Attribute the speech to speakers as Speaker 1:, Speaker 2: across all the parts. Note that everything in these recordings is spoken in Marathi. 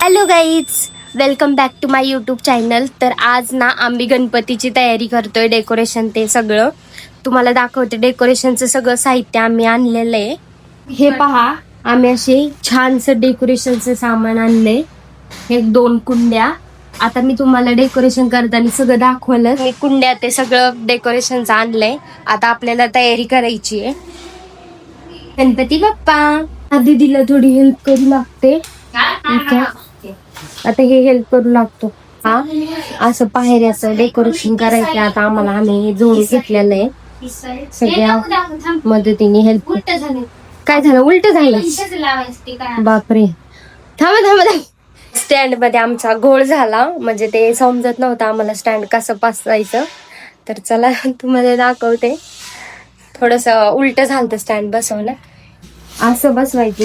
Speaker 1: Hello guys welcome back to my YouTube channel तर आज ना आम्ही गणपतीची तयारी करतोय डेकोरेशन ते सगळं. तुम्हाला दाखवते डेकोरेशनचं सगळं साहित्य आम्ही आणलेलं आहे. हे पहा आम्ही असे छानसं डेकोरेशनचं सामान आणले हे दोन कुंड्या. आता मी तुम्हाला डेकोरेशन करताना सगळं दाखवलं मी कुंड्या ते सगळं डेकोरेशनचं आणलंय. आता आपल्याला तयारी करायची आहे. गणपती बाप्पा. आधी दिला थोडी हेल्प करू लागते. आता हे हेल्प करू लागतो. हा? असं पायऱ्याचं डेकोरेशन करायचं आता आम्हाला आम्ही हे जोडून घेतलेलं आहे. सगळ्या मदतीने हेल्प काय झालं? उलट झालं. बापरे. थांबा थांबा थांबा. स्टँडमध्ये आमचा घोळ झाला. म्हणजे ते समजत नव्हतं आम्हाला स्टँड कसं बसवायचं. तर चला तुम्हाला दाखवते. थोडस उलट झालं स्टँड बसवलं असं बसवायचं.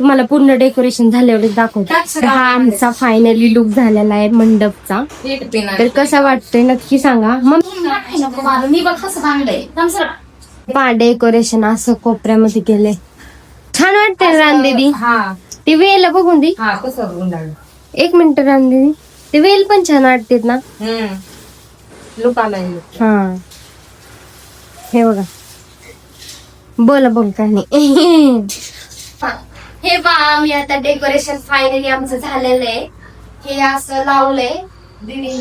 Speaker 1: तुम्हाला पूर्ण डेकोरेशन झाल्यावर दाखवतो. हा आमचा फायनली लुक झालेला आहे मंडपचा. तर कसा वाटतोय नक्की सांगा. मग पहा डेकोरेशन असं कोपऱ्यामध्ये केलंय. छान वाटतंय रानदीदी ती वेल बघून दी एक मिनिट रानदीदी ते वेल पण छान वाटतेत ना. हा. हे बघा. बोला बोल काय नाही. हे पहा आम्ही आता डेकोरेशन फायनली आमचं झालेलं आहे. हे असं लावलंय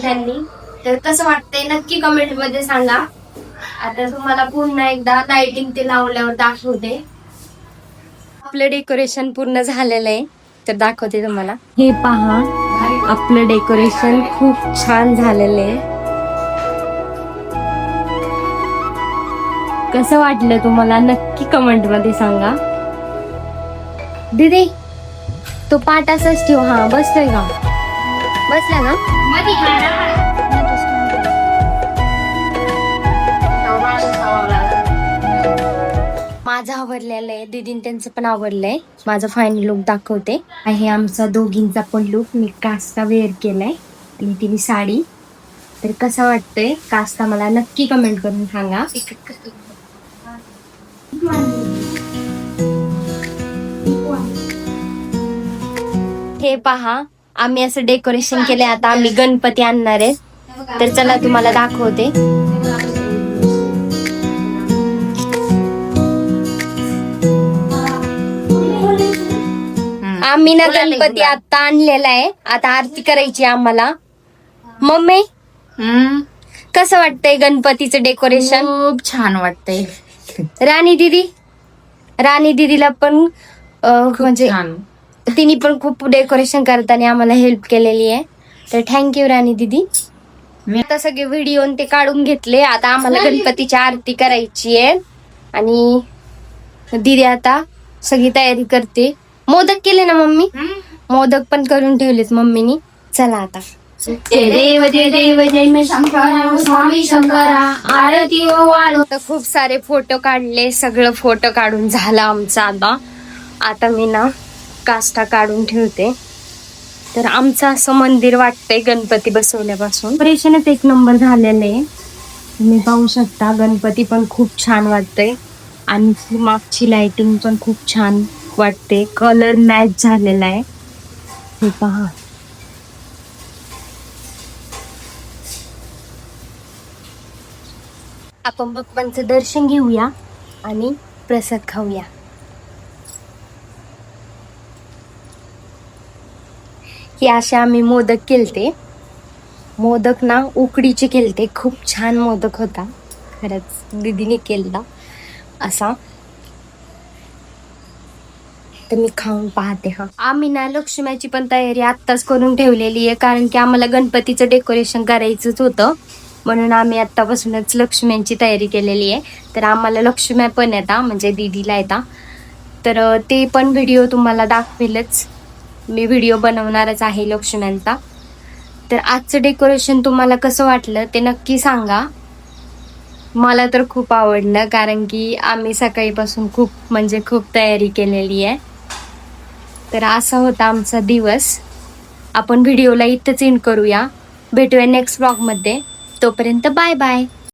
Speaker 1: त्यांनी तर कसं वाटतंय नक्की कमेंटमध्ये सांगा. आता तुम्हाला पुन्हा एकदा लाइटिंग ते लावल्यावर दाखवते. आपलं डेकोरेशन पूर्ण झालेलं आहे. तर दाखवते तुम्हाला. हे पहा आपलं डेकोरेशन खूप छान झालेलं आहे. कसं वाटलं तुम्हाला? नक्की कमेंटमध्ये सांगा. दीदी तो पाठ असाच ठेव हा बसतोय का? बसला का? माझं आवडलेलं आहे दीदीन त्यांचं पण आवडलंय. माझं फायनल लुक दाखवते. आहे आमचा दोघींचा पण लुक मी कास्ता वेअर केलाय. आणि तिने साडी. तर कसा वाटतोय? कास्ता मला नक्की कमेंट करून सांगा. हे पहा. आम्ही असं डेकोरेशन केलंय. आता आम्ही गणपती आणणार आहे. तर चला तुम्हाला दाखवते. आम्ही ना गणपती आता आणलेला आहे. आता आरती करायची आम्हाला. मम्मी कसं वाटतंय गणपतीचं डेकोरेशन
Speaker 2: खूप छान वाटतंय.
Speaker 1: राणी दिदी राणी दिदीला पण म्हणजे तिने पण खूप डेकोरेशन करताना आम्हाला हेल्प केलेली आहे. तर थँक्यू राणी दिदी. मी आता सगळे व्हिडिओ ते काढून घेतले. आता आम्हाला गणपतीची आरती करायची आहे. आणि दिदी आता सगळी तयारी करते. मोदक केले ना मम्मी? मोदक पण करून ठेवलेत मम्मीनी. चला आता. जय देव जय देव जय मे शंकरा स्वामी शंकरा आरती ओ तर खूप सारे फोटो काढले. सगळं फोटो काढून झालं आमचं आता. आता मी ना काष्टा काढून ठेवते. तर आमचं असं मंदिर वाटतंय गणपती बसवल्यापासून. ऑपरेशनच एक नंबर झालेलं आहे. तुम्ही पाहू शकता गणपती पण खूप छान वाटतंय. आणि मागची लाइटिंग पण खूप छान वाटते कलर मॅच झालेला आहे. हे पहा. आपण भगवानचं दर्शन घेऊया आणि प्रसाद खाऊया. हे असे आम्ही मोदक केलते. मोदक ना उकडीचे केलते. खूप छान मोदक होता. खरंच दिदीने केलता. असा. तर मी खाऊन पाहते हा. आम्ही ना लक्ष्म्याची पण तयारी आत्ताच करून ठेवलेली आहे. कारण की आम्हाला गणपतीचं डेकोरेशन करायचंच होतं. म्हणून आम्ही आत्तापासूनच लक्ष्म्यांची तयारी केलेली आहे. तर आम्हाला लक्ष्म्या पण येतात म्हणजे दीदीला येतात तर ते पण व्हिडिओ तुम्हाला दाखवेलच. मी व्हिडिओ बनवणारच आहे लक्ष्म्यांचा तर आजचं डेकोरेशन तुम्हाला कसं वाटलं ते नक्की सांगा. मला तर खूप आवडलं कारण की आम्ही सकाळीपासून खूप म्हणजे खूप तयारी केलेली आहे. तर असा होता आमचा दिवस. आपण व्हिडिओला इथंच इन करूया. भेटूया नेक्स्ट ब्लॉगमध्ये तोपर्यंत बाय बाय